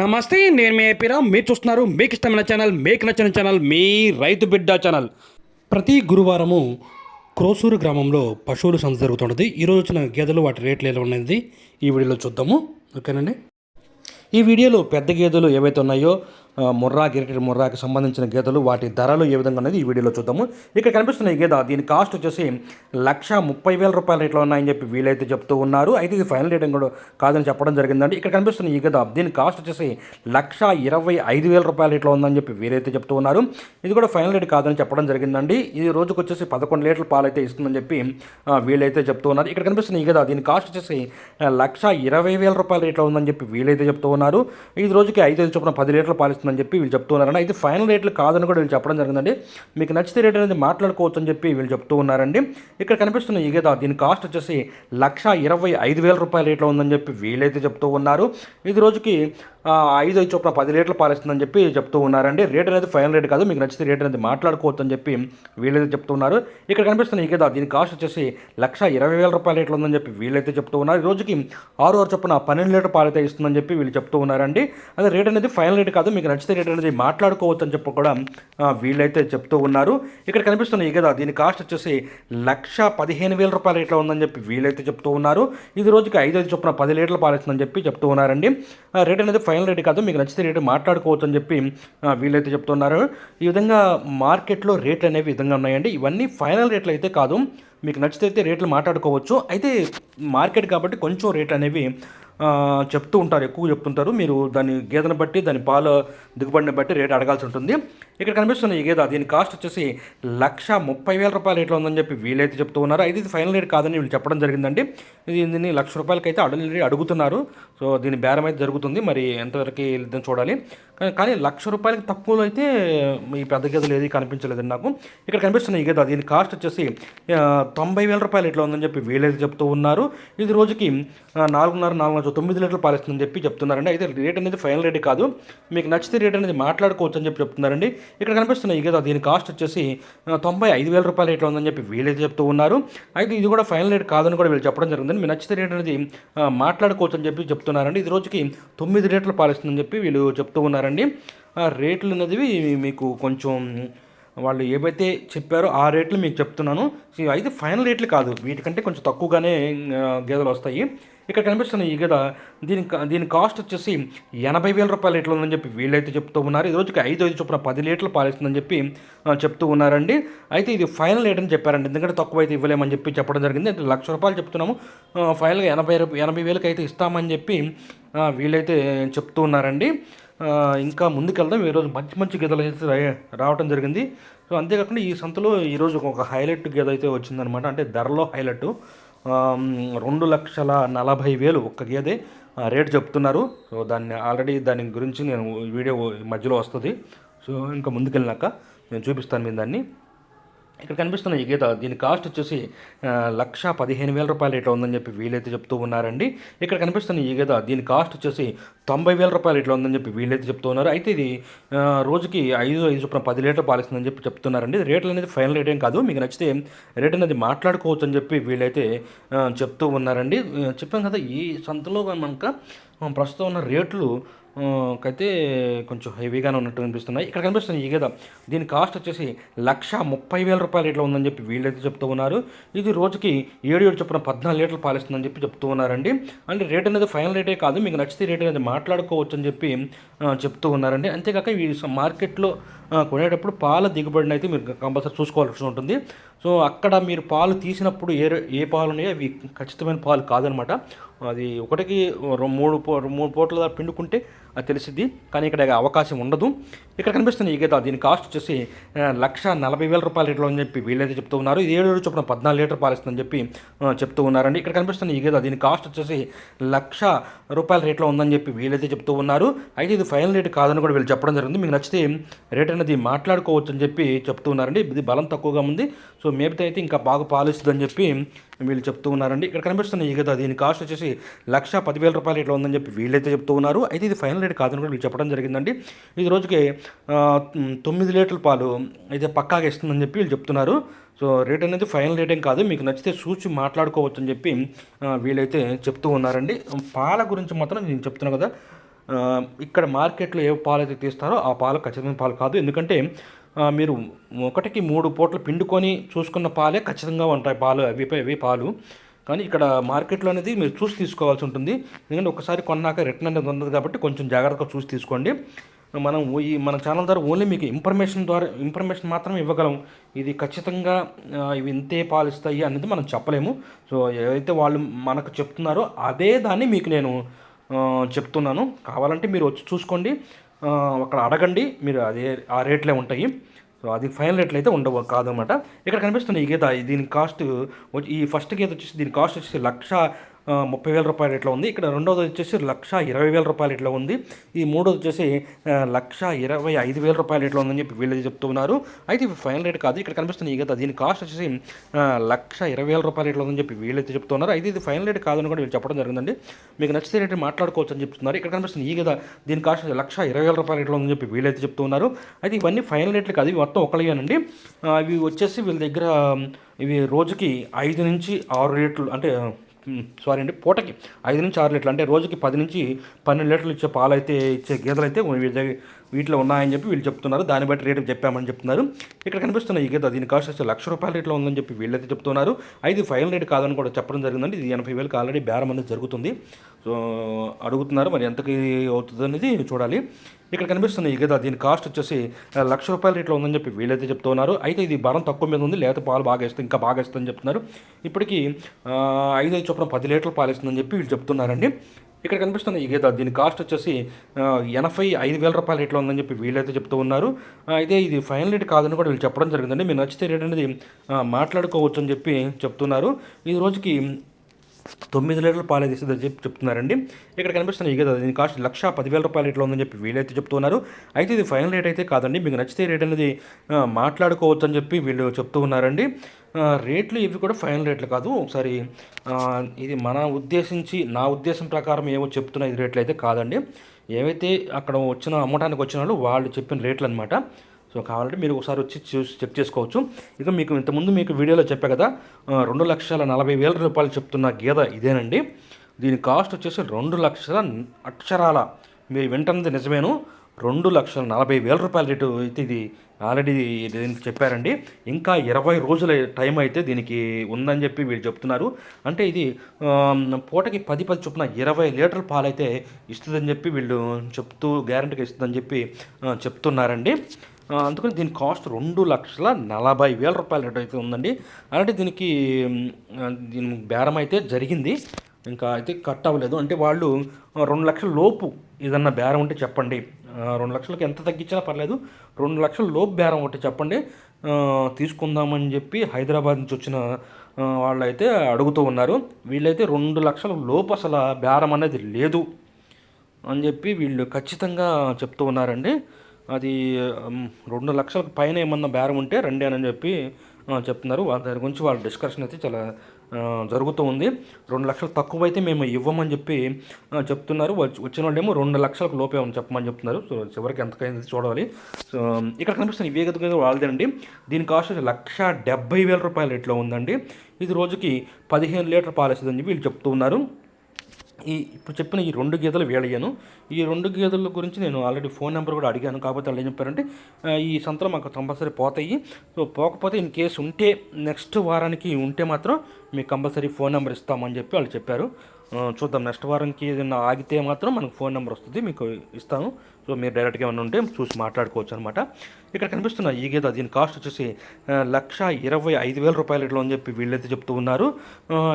నమస్తే నేను మీ ఏపీరావు మీరు చూస్తున్నారు మీకు ఇష్టమైన ఛానల్ మీకు నచ్చిన ఛానల్ మీ రైతు బిడ్డ ఛానల్ ప్రతి గురువారము క్రోసూరు గ్రామంలో పశువుల సంత జరుగుతుంటుంది. ఈరోజు వచ్చిన గేదెలు వాటి రేట్లు ఎలా ఉన్నది ఈ వీడియోలో చూద్దాము. ఓకేనండి? ఈ వీడియోలో పెద్ద గేదెలు ఏవైతే ఉన్నాయో ముర్రా గిరిటి ముర్రాకి సంబంధించిన గేదెలు వాటి ధరలు ఏ విధంగా అనేది ఈ వీడియోలో చూద్దాము. ఇక్కడ కనిపిస్తున్న ఈ గేదె దీని కాస్ట్ వచ్చేసి లక్ష ముప్పై వేల రూపాయల రేట్లో ఉన్నాయని చెప్పి వీలైతే చెప్తూ ఉన్నారు. అయితే ఇది ఫైనల్ రేటింగ్ కూడా కాదని చెప్పడం జరిగిందండి. ఇక్కడ కనిపిస్తున్న ఈ గేదె దీని కాస్ట్ వచ్చేసి లక్ష ఇరవై ఐదు వేల రూపాయల రేట్లో ఉందని చెప్పి వీలైతే చెప్తూ ఉన్నారు. ఇది కూడా ఫైనల్ రేట్ కాదని చెప్పడం జరిగిందండి. ఇది రోజుకు వచ్చేసి పదకొండు లీటర్ల పాలు అయితే ఇస్తుందని చెప్పి వీలైతే చెప్తూ ఉన్నారు. ఇక్కడ కనిపిస్తున్న ఈ గేదె దీని కాస్ట్ వచ్చేసి లక్ష ఇరవై వేల రూపాయల రేట్లో ఉందని చెప్పి వీలైతే చెప్తూ ఉన్నారు. ఇది రోజుకి ఐదు ఐదు చొప్పున పది లీటర్లు పాలిస్తుందని చెప్పి వీళ్ళు చెప్తూ ఉన్నారండి. అయితే ఫైనల్ రేట్లు కాదని కూడా వీళ్ళు చెప్పడం జరిగిందండి. మీకు నచ్చితే రేట్ అనేది మాట్లాడుకోవచ్చు అని చెప్పి వీళ్ళు చెప్తూ ఉన్నారండి. ఇక్కడ కనిపిస్తున్న ఈ దీని కాస్ట్ వచ్చేసి లక్ష ఇరవై ఐదు వేల రూపాయల రేట్లో ఉందని చెప్పి వీలైతే చెప్తూ ఉన్నారు. ఇది రోజుకి ఐదు ఐదు చొప్పున పది లీటర్లు పాలిస్తుందని చెప్పి చెప్తూ ఉన్నారండి. రేట్ అనేది ఫైనల్ రేట్ కాదు మీకు నచ్చితే రేట్ అనేది మాట్లాడుకోవచ్చు అని చెప్పి వీళ్ళైతే చెప్తున్నారు ఇక్కడ కనిపిస్తున్న ఈ గేదె దీని కాస్ట్ వచ్చేసి లక్ష ఇరవై వేల రూపాయల రేట్లు ఉందని చెప్పి వీళ్ళైతే చెప్తూ ఉన్నారు. ఈ రోజుకి ఆరు ఆరు చొప్పున పన్నెండు లీటర్ పాలైతే ఇస్తుందని చెప్పి వీళ్ళు చెప్తూ ఉన్నారండి. అదే రేట్ అనేది ఫైనల్ రేట్ కాదు మీకు నచ్చితే రేట్ అనేది మాట్లాడుకోవచ్చు అని చెప్పి కూడా వీళ్ళైతే చెప్తూ ఉన్నారు. ఇక్కడ కనిపిస్తున్న ఈ గేదె దీని కాస్ట్ వచ్చేసి లక్ష పదిహేను వేల రూపాయల రేట్లో ఉందని చెప్పి వీళ్ళైతే చెప్తూ ఉన్నారు. ఇది రోజుకి ఐదు ఐదు చొప్పున పది లీటర్లు పాలిస్తుందని చెప్పి చెప్తూ ఉన్నారండి. ఆ, రేట్ అనేది ఫైనల్ ఫైనల్ రేట్ కాదు మీకు నచ్చితే రేటు మాట్లాడుకోవచ్చు అని చెప్పి వీళ్ళైతే చెప్తున్నారు. ఈ విధంగా మార్కెట్లో రేట్లు అనేవి విధంగా ఉన్నాయండి. ఇవన్నీ ఫైనల్ రేట్లు అయితే కాదు మీకు నచ్చితే అయితే రేట్లు మాట్లాడుకోవచ్చు. అయితే మార్కెట్ కాబట్టి కొంచెం రేట్ అనేవి చెప్తూ ఉంటారు ఎక్కువ చెప్తుంటారు. మీరు దాని గేదెను బట్టి దాని పాల దిగుబడిని బట్టి రేట్ అడగాల్సి ఉంటుంది. ఇక్కడ కనిపిస్తున్న ఈ గేదె దీని కాస్ట్ వచ్చేసి లక్ష ముప్పై వేల రూపాయల రేట్లో ఉందని చెప్పి వీలైతే చెప్తూ ఉన్నారు. అయితే ఇది ఫైనల్ రేట్ కాదని వీళ్ళు చెప్పడం జరిగిందండి. ఇది దీన్ని లక్ష రూపాయలకి అయితే అడలి అడుగుతున్నారు. సో దీని బేరం అయితే జరుగుతుంది. మరి ఎంతవరకు వెళ్ళిద్దని చూడాలి? కానీ- లక్ష రూపాయలకి తక్కువలో అయితే ఈ పెద్ద గేదెలు ఏది కనిపించలేదండి నాకు. ఇక్కడ కనిపిస్తున్న ఈ గేదె దీని కాస్ట్ వచ్చేసి తొంభై వేల రూపాయలు ఇట్లా ఉందని చెప్పి వీలైతే చెప్తూ ఉన్నారు. ఇది రోజుకి నాలుగున్నర నాలుగు తొమ్మిది లీటర్లు పాలిస్తుందని చెప్పి చెప్తున్నారండి. అయితే రేట్ అనేది ఫైనల్ రేట్ కాదు. మీకు నచ్చితే రేట్ అనేది మాట్లాడుకోవచ్చు అని చెప్పి చెప్తున్నారండి. ఇక్కడ కనిపిస్తున్నాయి. కదా దీని కాస్ట్ వచ్చేసి తొంభై ఐదు వేల రూపాయలు రేట్లో ఉందని చెప్పి వీళ్ళైతే చెప్తూ ఉన్నారు. అయితే ఇది కూడా ఫైనల్ రేట్ కాదని కూడా వీళ్ళు చెప్పడం జరిగింది మీ నచ్చితే రేట్ అనేది మాట్లాడుకోవచ్చు అని చెప్పి చెప్తున్నారండి. ఇది రోజుకి తొమ్మిది రేట్లు పాలిస్తుందని చెప్పి వీళ్ళు చెప్తూ ఉన్నారండి. ఆ రేట్లు అనేది మీకు కొంచెం వాళ్ళు ఏవైతే చెప్పారో ఆ రేట్లు మీకు చెప్తున్నాను. అయితే ఫైనల్ రేట్లు కాదు. వీటికంటే కొంచెం తక్కువగానే గేదెలు వస్తాయి. ఇక్కడ కనిపిస్తున్న ఈ గద దీని దీని కాస్ట్ వచ్చేసి ఎనభై వేల రూపాయల లీటర్లు ఉందని చెప్పి వీళ్ళైతే చెప్తూ ఉన్నారు. ఈ రోజుకి ఐదు ఐదు చొప్పున పది లీటర్లు పాలిస్తుందని చెప్పి చెప్తూ ఉన్నారండి. అయితే ఇది ఫైనల్ రేట్ అని చెప్పారండి. ఎందుకంటే తక్కువ అయితే ఇవ్వలేమని చెప్పి చెప్పడం జరిగింది. అంటే లక్ష రూపాయలు చెప్తున్నాము. ఫైనల్గా ఎనభై రూప- ఎనభై వేలకి అయితే ఇస్తామని చెప్పి వీళ్ళైతే చెప్తూ ఉన్నారండి. ఇంకా ముందుకెళ్దాం. ఈరోజు మంచి మంచి గేదెలు అయితే రావడం రావటం జరిగింది. సో అంతేకాకుండా ఈ సంతలో ఈరోజు ఒక హైలైట్ గేదె అయితే వచ్చిందనమాట. అంటే ధరలో హైలైట్. రెండు లక్షల నలభై వేలు ఒక్క గేదె రేట్ చెప్తున్నారు. సో దాన్ని ఆల్రెడీ దాని గురించి నేను వీడియో మధ్యలో వస్తుంది. సో ఇంకా ముందుకెళ్ళినాక నేను చూపిస్తాను మీ దాన్ని. ఇక్కడ కనిపిస్తున్న ఈ గీత దీని కాస్ట్ వచ్చేసి లక్ష పదిహేను వేల రూపాయల రేట్లో ఉందని చెప్పి వీలైతే చెప్తూ ఉన్నారండి. ఇక్కడ కనిపిస్తున్న ఈ గీత దీని కాస్ట్ వచ్చేసి తొంభై వేల రూపాయల రేట్లో ఉందని చెప్పి వీలైతే చెప్తూ ఉన్నారు. అయితే ఇది రోజుకి ఐదు ఐదు చొప్పున పది లీటర్లు పాలిస్తుందని చెప్పి చెప్తున్నారండి. రేట్లు అనేది ఫైనల్ రేట్ ఏం కాదు. మీకు నచ్చితే రేట్ అనేది మాట్లాడుకోవచ్చు అని చెప్పి వీలైతే చెప్తూ ఉన్నారండి. చెప్పాం కదా ఈ సంతలో మనక ప్రస్తుతం ఉన్న రేట్లు అయితే కైతే కొంచెం హెవీగానే ఉన్నట్టు అనిపిస్తున్నాయి. ఇక్కడ కనిపిస్తుంది ఈ గేద. దీని కాస్ట్ వచ్చేసి లక్ష ముప్పై వేల రూపాయల రేట్లో ఉందని చెప్పి వీళ్ళైతే చెప్తూ ఉన్నారు. ఇది రోజుకి ఏడు ఏడు చొప్పున పద్నాలుగు లీటర్లు పాలిస్తుందని చెప్పి చెప్తూ ఉన్నారండి. అంటే రేట్ అనేది ఫైనల్ రేటే కాదు మీకు నచ్చితే రేట్ అనేది మాట్లాడుకోవచ్చు అని చెప్పి చెప్తూ ఉన్నారండి. అంతేకాక ఈ మార్కెట్లో కొనేటప్పుడు పాల దిగుబడిని అయితే మీరు కంపల్సరీ చూసుకోవాల్సి ఉంటుంది. సో అక్కడ మీరు పాలు తీసినప్పుడు ఏ ఏ పాలు ఉన్నాయో అవి ఖచ్చితమైన పాలు కాదనమాట. అది ఒకటికి మూడు పో మూడు పూట్ల దాకా పిండుకుంటే అది కానీ ఇక్కడ అవకాశం ఉండదు. ఇక్కడ కనిపిస్తుంది ఈ గీత. దీని కాస్ట్ వచ్చేసి లక్ష నలభై వేల రూపాయల రేట్లో అని చెప్పి వీళ్ళైతే చెప్తూ ఉన్నారు. ఇది ఏడు చొప్పున పద్నాలుగు లీటర్ పాలిస్తుందని చెప్పి చెప్తూ ఉన్నారండి. ఇక్కడ కనిపిస్తుంది ఈ గీత. దీని కాస్ట్ వచ్చేసి లక్ష రూపాయల రేట్లో ఉందని చెప్పి వీళ్ళైతే చెప్తూ ఉన్నారు. అయితే ఇది ఫైనల్ రేట్ కాదని కూడా వీళ్ళు చెప్పడం జరిగింది. మీకు నచ్చితే రేట్ అనేది మాట్లాడుకోవచ్చు అని చెప్పి చెప్తూ ఉన్నారండి. ఇది బలం తక్కువగా ఉంది. సో మేబీ అయితే ఇంకా బాగా పాలిస్తుందని చెప్పి వీళ్ళు చెప్తూ ఉన్నారండి. ఇక్కడ కనిపిస్తున్న ఈ గద దీని కాస్ట్ వచ్చేసి లక్ష పదివేల రూపాయలు ఇట్లా ఉందని చెప్పి వీళ్ళైతే చెప్తూ ఉన్నారు. అయితే ఇది ఫైనల్ రేట్ కాదని కూడా వీళ్ళు చెప్పడం జరిగిందండి. ఇది రోజుకి తొమ్మిది లీటర్ల పాలు అయితే పక్కాగా ఇస్తుందని చెప్పి వీళ్ళు చెప్తున్నారు. సో రేట్ అనేది ఫైనల్ రేట్ ఏం కాదు. మీకు నచ్చితే చూసి మాట్లాడుకోవచ్చు అని చెప్పి వీళ్ళైతే చెప్తూ ఉన్నారండి. పాల గురించి మాత్రం నేను చెప్తున్నా కదా. ఇక్కడ మార్కెట్లో ఏ పాలు అయితే తీస్తారో ఆ పాలు ఖచ్చితమైన పాలు కాదు. ఎందుకంటే మీరు ఒకటికి మూడు పూటలు పిండుకొని చూసుకున్న పాలే ఖచ్చితంగా ఉంటాయి పాలు అవి అవి పాలు. కానీ ఇక్కడ మార్కెట్లో అనేది మీరు చూసి తీసుకోవాల్సి ఉంటుంది. ఎందుకంటే ఒకసారి కొన్నాక రిటర్న్ అనేది ఉండదు కాబట్టి కొంచెం జాగ్రత్తగా చూసి తీసుకోండి. మనం ఈ మన ఛానల్ ద్వారా ఓన్లీ మీకు ఇన్ఫర్మేషన్ ద్వారా ఇన్ఫర్మేషన్ మాత్రమే ఇవ్వగలం. ఇది ఖచ్చితంగా ఇవి ఇంతే పాలు ఇస్తాయి అనేది మనం చెప్పలేము. సో ఏదైతే వాళ్ళు మనకు చెప్తున్నారో అదే దాన్ని మీకు నేను చెప్తున్నాను. కావాలంటే మీరు వచ్చి చూసుకోండి. అక్కడ అడగండి. మీరు అదే ఆ రేట్లే ఉంటాయి. సో అది ఫైనల్ రేట్లు అయితే ఉండవు కాదనమాట ఇక్కడ కనిపిస్తుంది ఈ గీత. దీని కాస్ట్ ఈ ఫస్ట్ గీత వచ్చేసి దీని కాస్ట్ వచ్చేసి లక్ష ముప్పై వేల రూపాయల రేట్లో ఉంది. ఇక్కడ రెండోది వచ్చేసి లక్ష ఇరవై వేల రూపాయల రేట్లో ఉంది. ఈ మూడోది వచ్చేసి లక్ష ఇరవై ఐదు వేల రూపాయల రేట్లో ఉందని చెప్పి వీళ్ళు చెప్తున్నారు. అయితే ఇవి ఫైనల్ రేట్ కాదు. ఇక్కడ కనిపిస్తుంది ఈ కదా దీని కాస్ట్ వచ్చేసి లక్ష ఇరవై వేల రూపాయల రేట్లో ఉందని చెప్పి వీళ్ళైతే చెప్తున్నారు. అయితే ఇది ఫైనల్ రేట్ కాదని కూడా వీళ్ళు చెప్పడం జరిగిందండి. మీకు నచ్చితే రేట్ మాట్లాడుకోవచ్చు అని చెప్తున్నారు. ఇక్కడ కనిపిస్తుంది ఈ గీత దీని కాస్ట్ లక్ష ఇరవై వేల రూపాయల రేట్లో ఉందని చెప్పి వీళ్ళైతే చెప్తున్నారు. అయితే ఇవన్నీ ఫైనల్ రేట్లు కాదు. ఇవి మొత్తం ఒకళ్ళేనండి అవి ఇవి వచ్చేసి వీళ్ళ దగ్గర ఇవి రోజుకి ఐదు నుంచి ఆరు రేట్లు అంటే సారీ అండి పూటకి ఐదు నుంచి ఆరు లీటర్లు. అంటే రోజుకి పది నుంచి పన్నెండు లీటర్లు ఇచ్చే పాలు అయితే ఇచ్చే గేదెలు అయితే వీటిలో ఉన్నాయని చెప్పి వీళ్ళు చెప్తున్నారు. దాన్ని బట్టి రేటు చెప్పామని చెప్తున్నారు. ఇక్కడ కనిపిస్తున్న ఈ గేదె దీని కాస్ట్ వచ్చి లక్ష రూపాయల రేట్లో ఉందని చెప్పి వీళ్ళైతే చెప్తున్నారు. అయితే ఫైనల్ రేట్ కాదని కూడా చెప్పడం జరిగిందండి. ఇది ఎనభై వేలకు ఆల్రెడీ బేరం అనేది జరుగుతుంది. అడుగుతున్నారు. మరి ఎంతకి అవుతుంది అనేది చూడాలి. ఇక్కడ కనిపిస్తుంది ఈ గేదె దీని కాస్ట్ వచ్చేసి లక్ష రూపాయల రేట్లో ఉందని చెప్పి వీళ్ళైతే చెప్తున్నారు అయితే ఇది బరం తక్కువ మీద ఉంది. లేకపోతే పాలు బాగా ఇస్తుంది ఇంకా బాగా ఇస్తుందని చెప్తున్నారు. ఇప్పటికీ ఐదు ఐదు చొప్పున పది లీటర్లు పాలు ఇస్తుందని చెప్పి వీళ్ళు చెప్తున్నారండి. ఇక్కడ కనిపిస్తుంది ఈ గీత దీని కాస్ట్ వచ్చేసి ఎనభై ఐదు వేల రూపాయల రేట్లో ఉందని చెప్పి వీళ్ళైతే చెప్తూ ఉన్నారు. అయితే ఇది ఫైనల్ రేట్ కాదని కూడా వీళ్ళు చెప్పడం జరిగిందండి. మీరు నచ్చితే రేట్ అనేది మాట్లాడుకోవచ్చు అని చెప్పి చెప్తున్నారు. ఈ రోజుకి తొమ్మిది లీటర్లు పాలు తీస్తుందని చెప్పి చెప్తున్నారండి. ఇక్కడ కనిపిస్తున్న ఈ కదా దీని కాస్ట్ లక్ష పదివేల రూపాయల రేట్లో ఉందని చెప్పి వీళ్ళైతే చెప్తున్నారు. అయితే ఇది ఫైనల్ రేట్ అయితే కాదండి. మీకు నచ్చితే రేట్ అనేది మాట్లాడుకోవచ్చు అని చెప్పి వీళ్ళు చెప్తూ ఉన్నారండి. రేట్లు ఇవి కూడా ఫైనల్ రేట్లు కాదు. ఒకసారి ఇది మన ఉద్దేశించి నా ఉద్దేశం ప్రకారం ఏవో చెప్తున్న ఇది రేట్లు అయితే కాదండి. ఏవైతే అక్కడ వచ్చిన అమ్మటానికి వచ్చిన వాళ్ళు వాళ్ళు చెప్పిన రేట్లు అనమాట సో కావాలంటే మీరు ఒకసారి వచ్చి చూసి చెక్ చేసుకోవచ్చు. ఇక మీకు ఇంతకుముందు మీకు వీడియోలో చెప్పా కదా రెండు లక్షల నలభై వేల రూపాయలు చెప్తున్న గీత ఇదేనండి. దీని కాస్ట్ వచ్చేసి రెండు లక్షల అక్షరాల. మీరు వింటున్నది నిజమేను. రెండు లక్షల నలభై వేల రూపాయల రేటు అయితే ఇది ఆల్రెడీ దీనికి చెప్పారండి. ఇంకా ఇరవై రోజుల టైం అయితే దీనికి ఉందని చెప్పి వీళ్ళు చెప్తున్నారు. అంటే ఇది పూటకి పది పది చొప్పున ఇరవై లీటర్ల పాలు అయితే ఇస్తుందని చెప్పి వీళ్ళు చెప్తూ గ్యారంటీగా ఇస్తుందని చెప్పి చెప్తున్నారండి. అందుకని దీని కాస్ట్ రెండు లక్షల నలభై వేల రూపాయల రేట్ అయితే ఉందండి. అలాంటి దీనికి దీని బేరం అయితే జరిగింది. ఇంకా అయితే కట్ అవ్వలేదు. అంటే వాళ్ళు రెండు లక్షల లోపు ఏదన్నా బేరం ఉంటే చెప్పండి. రెండు లక్షలకు ఎంత తగ్గించినా పర్లేదు. రెండు లక్షల లోపు బేరం ఒకటి చెప్పండి. తీసుకుందామని చెప్పి హైదరాబాద్ నుంచి వచ్చిన వాళ్ళైతే అడుగుతూ ఉన్నారు. వీళ్ళైతే రెండు లక్షల లోపు అసలు బేరం అనేది లేదు అని చెప్పి వీళ్ళు ఖచ్చితంగా చెప్తూ ఉన్నారండి. అది రెండు లక్షలకు పైన ఏమన్నా బేరం ఉంటే రండి అని చెప్పి చెప్తున్నారు. వాళ్ళ దాని గురించి వాళ్ళ డిస్కషన్ అయితే చాలా జరుగుతూ ఉంది. రెండు లక్షలు తక్కువ అయితే మేము ఇవ్వమని చెప్పి చెప్తున్నారు. వచ్చి- వచ్చిన వాళ్ళు ఏమో రెండు లక్షలకు లోపే చెప్పమని చెప్తున్నారు. సో చివరికి ఎంతకైంది చూడాలి. సో ఇక్కడ కనిపిస్తుంది ఈ వేగత వాళ్ళదేనండి. దీని కాస్ట్ వచ్చి లక్ష డెబ్బై వేల రూపాయల రేట్లో ఉందండి. ఇది రోజుకి పదిహేను లీటర్ పాలు ఇస్తుందని చెప్పి వీళ్ళు చెప్తూ ఉన్నారు. ఈ ఇప్పుడు చెప్పిన ఈ రెండు గీతలు వేళయ్యాను ఈ రెండు గీతల గురించి నేను ఆల్రెడీ ఫోన్ నెంబర్ కూడా అడిగాను. కాకపోతే వాళ్ళు ఏం చెప్పారంటే ఈ సంతరం మాకు కంపల్సరీ పోతాయి. సో పోకపోతే ఇన్ కేసు ఉంటే నెక్స్ట్ వారానికి ఉంటే మాత్రం మీకు కంపల్సరీ ఫోన్ నెంబర్ ఇస్తామని చెప్పి వాళ్ళు చెప్పారు. చూద్దాం. నెక్స్ట్ వారంకి ఏదైనా ఆగితే మాత్రం మనకు ఫోన్ నెంబర్ వస్తుంది. మీకు ఇస్తాను. సో మీరు డైరెక్ట్గా ఏమైనా ఉంటే చూసి మాట్లాడుకోవచ్చు అనమాట ఇక్కడ కనిపిస్తున్న ఈ గీత దీని కాస్ట్ వచ్చేసి లక్ష ఇరవై ఐదు వేల రూపాయల రేట్లో అని చెప్పి వీళ్ళైతే చెప్తూ ఉన్నారు.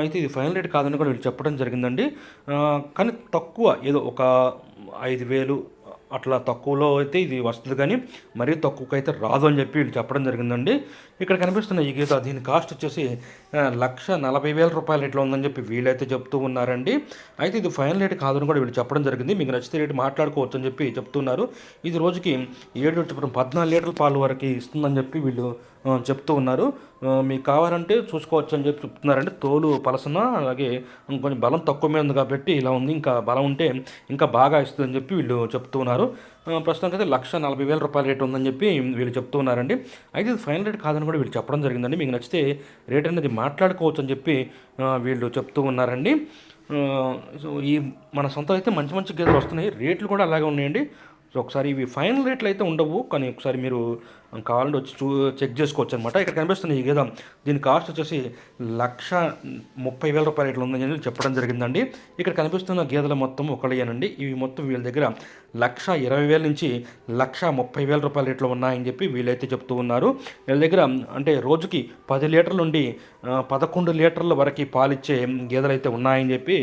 అయితే ఇది ఫైనల్ రేట్ కాదని కూడా వీళ్ళు చెప్పడం జరిగిందండి. కానీ తక్కువ ఏదో ఒక ఐదు వేలు అట్లా తక్కువలో అయితే ఇది వస్తుంది కానీ మరీ తక్కువకి అయితే రాదు అని చెప్పి వీళ్ళు చెప్పడం జరిగిందండి. ఇక్కడ కనిపిస్తున్న ఈ గీత దీని కాస్ట్ వచ్చేసి లక్ష నలభై వేల రూపాయల రేట్లో ఉందని చెప్పి వీళ్ళైతే చెప్తూ ఉన్నారండి. అయితే ఇది ఫైనల్ రేట్ కాదని కూడా వీళ్ళు చెప్పడం జరిగింది. మీకు నచ్చితే రేటు మాట్లాడుకోవచ్చు అని చెప్పి చెప్తున్నారు. ఇది రోజుకి ఏడు చెప్పడం పద్నాలుగు లీటర్ల పాలు వరకు ఇస్తుందని చెప్పి వీళ్ళు చెప్తూ ఉన్నారు. మీకు కావాలంటే చూసుకోవచ్చు అని చెప్పి చెప్తున్నారంటే తోలు పలసన అలాగే కొంచెం బలం తక్కువ మీద ఉంది కాబట్టి ఇలా ఉంది. ఇంకా బలం ఉంటే ఇంకా బాగా ఇస్తుందని చెప్పి వీళ్ళు చెప్తూ ఉన్నారు. ప్రస్తుతానికి అయితే లక్ష నలభై వేల రూపాయల రేట్ ఉందని చెప్పి వీళ్ళు చెప్తూ ఉన్నారండి. అయితే ఇది ఫైనల్ రేట్ కాదని కూడా వీళ్ళు చెప్పడం జరిగిందండి. మీకు నచ్చితే రేట్ అనేది మాట్లాడుకోవచ్చు అని చెప్పి వీళ్ళు చెప్తూ ఉన్నారండి. సో ఈ మన సొంతం అయితే మంచి మంచి గేదెలు వస్తున్నాయి. రేట్లు కూడా అలాగే ఉన్నాయండి. సో ఒకసారి ఇవి ఫైనల్ రేట్లు అయితే ఉండవు. కానీ ఒకసారి మీరు కావాలంటే వచ్చి చూ చెక్ చేసుకోవచ్చు అనమాట ఇక్కడ కనిపిస్తుంది ఈ గేదె. దీని కాస్ట్ వచ్చేసి లక్ష ముప్పై వేల రూపాయలు రేట్లు ఉందని చెప్పడం జరిగిందండి. ఇక్కడ కనిపిస్తున్న గేదెల మొత్తం ఒకళ్ళేనండి ఇవి మొత్తం వీళ్ళ దగ్గర లక్ష ఇరవై వేల నుంచి లక్ష ముప్పై వేల రూపాయలు ఇట్లా ఉన్నాయని చెప్పి వీళ్ళైతే చెప్తూ ఉన్నారు. వీళ్ళ దగ్గర అంటే రోజుకి పది లీటర్ల నుండి పదకొండు లీటర్ల వరకు పాలిచ్చే గేదెలు అయితే ఉన్నాయని చెప్పి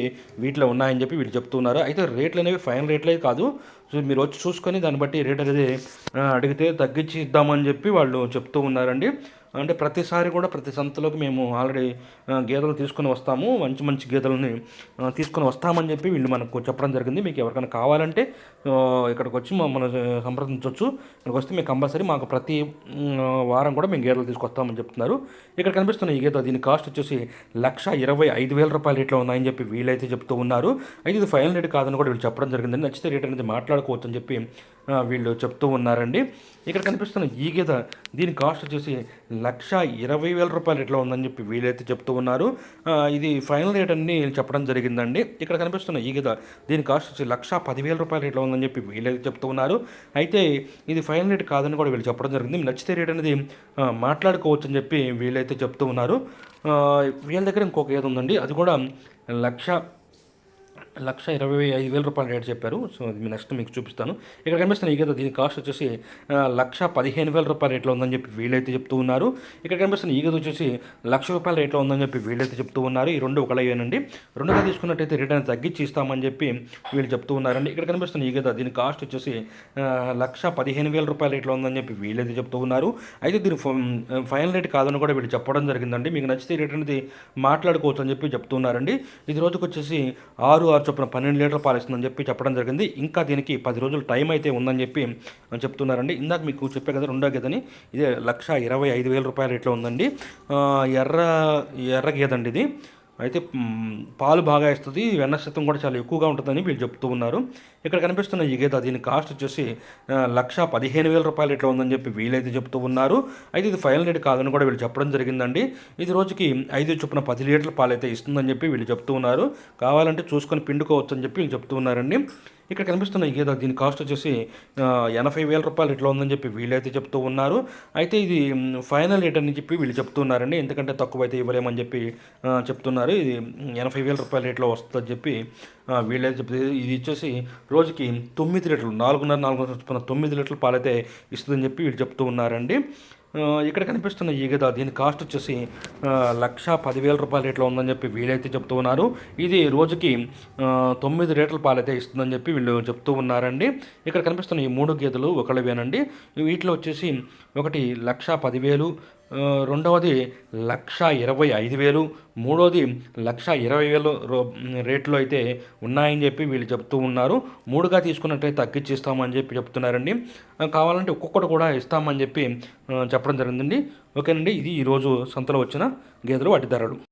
వీటిలో ఉన్నాయని చెప్పి వీళ్ళు చెప్తున్నారు అయితే రేట్లు అనేవి ఫైనల్ రేట్లే కాదు. సో మీరు వచ్చి చూసుకొని దాన్ని బట్టి రేట్ అనేది అడిగితే తగ్గించి ఇద్దామని అని చెప్పి వాళ్ళు చెప్తూ ఉన్నారండి. అంటే ప్రతిసారి కూడా ప్రతి సంతలోకి మేము ఆల్రెడీ గేదెలు తీసుకొని వస్తాము. మంచి మంచి గేదెలని తీసుకొని వస్తామని చెప్పి వీళ్ళు మనకు చెప్పడం జరిగింది. మీకు ఎవరికైనా కావాలంటే ఇక్కడికి వచ్చి మనం సంప్రదించవచ్చు. ఇక్కడికి వస్తే మీకు కంపల్సరీ మాకు ప్రతి వారం కూడా మేము గేదెలు తీసుకొస్తామని చెప్తున్నారు. ఇక్కడ కనిపిస్తున్న ఈ గేదె దీని కాస్ట్ వచ్చేసి లక్ష ఇరవై ఐదు వేల రూపాయల రేట్లో ఉన్నాయని చెప్పి వీళ్ళైతే చెప్తూ ఉన్నారు. అయితే ఇది ఫైనల్ రేట్ కాదని కూడా వీళ్ళు చెప్పడం జరిగింది. నచ్చితే రేట్ అనేది మాట్లాడుకోవచ్చు అని చెప్పి వీళ్ళు చెప్తూ ఉన్నారండి. ఇక్కడ కనిపిస్తున్న ఈ గేదె దీని కాస్ట్ వచ్చేసి లక్ష ఇరవై వేల రూపాయలు ఎట్లా ఉందని చెప్పి వీళ్ళైతే చెప్తూ ఉన్నారు. ఇది ఫైనల్ రేట్ అన్ని చెప్పడం జరిగిందండి. ఇక్కడ కనిపిస్తున్న ఈ గేదె దీని కాస్ట్ వచ్చి లక్ష పదివేల రూపాయలు ఎట్లా ఉందని చెప్పి వీళ్ళైతే చెప్తూ ఉన్నారు. అయితే ఇది ఫైనల్ రేట్ కాదని కూడా వీళ్ళు చెప్పడం జరిగింది. నచ్చితే రేట్ అనేది మాట్లాడుకోవచ్చు అని చెప్పి వీళ్ళైతే చెప్తూ ఉన్నారు. వీళ్ళ దగ్గర ఇంకొక ఏది ఉందండి. అది కూడా లక్ష లక్ష ఇరవై ఐదు వేల రూపాయల రేట్ చెప్పారు. సో మీ నెక్స్ట్ మీకు చూపిస్తాను. ఇక్కడ కనిపిస్తున్న ఈ దీని కాస్ట్ వచ్చేసి లక్ష పదిహేను వేల రూపాయల రేట్లో ఉందని చెప్పి వీళ్ళైతే చెప్తూ ఉన్నారు. ఇక్కడ కనిపిస్తున్న ఈ వచ్చేసి లక్ష రూపాయల రేట్లో ఉందని చెప్పి వీళ్ళైతే చెప్తూ ఉన్నారు. ఈ రెండు ఒకలయ్యానండి రెండుగా తీసుకున్నట్టయితే రేట్ అనేది తగ్గించి ఇస్తామని చెప్పి వీళ్ళు చెప్తూ ఉన్నారండి. ఇక్కడ కనిపిస్తున్న ఈ దీని కాస్ట్ వచ్చేసి లక్ష పదిహేను వేల రూపాయల రేట్లో ఉందని చెప్పి వీళ్ళైతే చెప్తూ ఉన్నారు. అయితే దీని ఫైనల్ రేట్ కాదని కూడా వీళ్ళు చెప్పడం జరిగిందండి. మీకు నచ్చితే రేట్ అనేది మాట్లాడుకోవచ్చు అని చెప్పి చెప్తున్నారండి ఇది రోజుకు వచ్చేసి ఆరు ఆరు చొప్పున పన్నెండు లీటర్లు పాలిస్తుందని చెప్పి చెప్పడం జరిగింది. ఇంకా దీనికి పది రోజులు టైం అయితే ఉందని చెప్పి చెప్తున్నారండి. ఇందాక మీకు చెప్పే కదా రెండో గేదని. ఇదే లక్ష ఇరవై ఐదు వేల రూపాయల రేట్లో ఉందండి. ఎర్ర ఎర్ర గేదండి ఇది. అయితే పాలు బాగా ఇస్తుంది వెన్న శాతం కూడా చాలా ఎక్కువగా ఉంటుందని వీళ్ళు చెప్తూ ఉన్నారు. ఇక్కడ కనిపిస్తున్న ఈ గేదె దీని కాస్ట్ వచ్చేసి లక్ష పదిహేను వేల రూపాయలు ఇట్లా ఉందని చెప్పి వీళ్ళైతే చెప్తూ ఉన్నారు. అయితే ఇది ఫైనల్ రేట్ కాదని కూడా వీళ్ళు చెప్పడం జరిగిందండి. ఇది రోజుకి ఐదు చొప్పున పది లీటర్ల పాలు అయితే ఇస్తుందని చెప్పి వీళ్ళు చెప్తూ ఉన్నారు. కావాలంటే చూసుకొని పిండుకోవచ్చు అని చెప్పి వీళ్ళు చెప్తూ ఉన్నారండి. ఇక్కడ కనిపిస్తున్న గీత దీని కాస్ట్ వచ్చేసి ఎనభై వేల రూపాయలు ఇట్లా ఉందని చెప్పి వీళ్ళైతే చెప్తూ ఉన్నారు. అయితే ఇది ఫైనల్ రేట్ అని చెప్పి వీళ్ళు చెప్తున్నారండి. ఎందుకంటే తక్కువ అయితే ఇవ్వలేమని చెప్పి చెప్తున్నారు. ఇది ఎనభై వేల రూపాయల రేట్లో వస్తుందని చెప్పి వీళ్ళైతే చెప్తే ఇది వచ్చేసి రోజుకి తొమ్మిది లీటర్లు నాలుగున్నర నాలుగున్నర తొమ్మిది లీటర్లు పాలైతే ఇస్తుందని చెప్పి వీళ్ళు చెప్తూ ఉన్నారండి. ఇక్కడ కనిపిస్తున్న ఈ గద దీని కాస్ట్ వచ్చేసి లక్ష పదివేల రూపాయల రేట్లో ఉందని చెప్పి వీళ్ళైతే చెప్తూ ఉన్నారు. ఇది రోజుకి తొమ్మిది లీటర్ల పాలైతే ఇస్తుందని చెప్పి వీళ్ళు చెప్తూ ఉన్నారండి. ఇక్కడ కనిపిస్తున్న ఈ మూడు గేదెలు ఒకళ్ళవేనండి. వీటిలో వచ్చేసి ఒకటి లక్ష పదివేలు రెండవది లక్ష ఇరవై ఐదు వేలు మూడవది లక్ష ఇరవై వేలు రో రేట్లో అయితే ఉన్నాయని చెప్పి వీళ్ళు చెప్తూ ఉన్నారు. మూడుగా తీసుకున్నట్టయితే తగ్గించి ఇస్తామని చెప్పి చెప్తున్నారండి. కావాలంటే ఒక్కొక్కటి కూడా ఇస్తామని చెప్పి చెప్పడం జరిగిందండి. ఓకేనండి ఇది ఈరోజు సంతలో వచ్చిన గేదెలు వాటి ధరలు.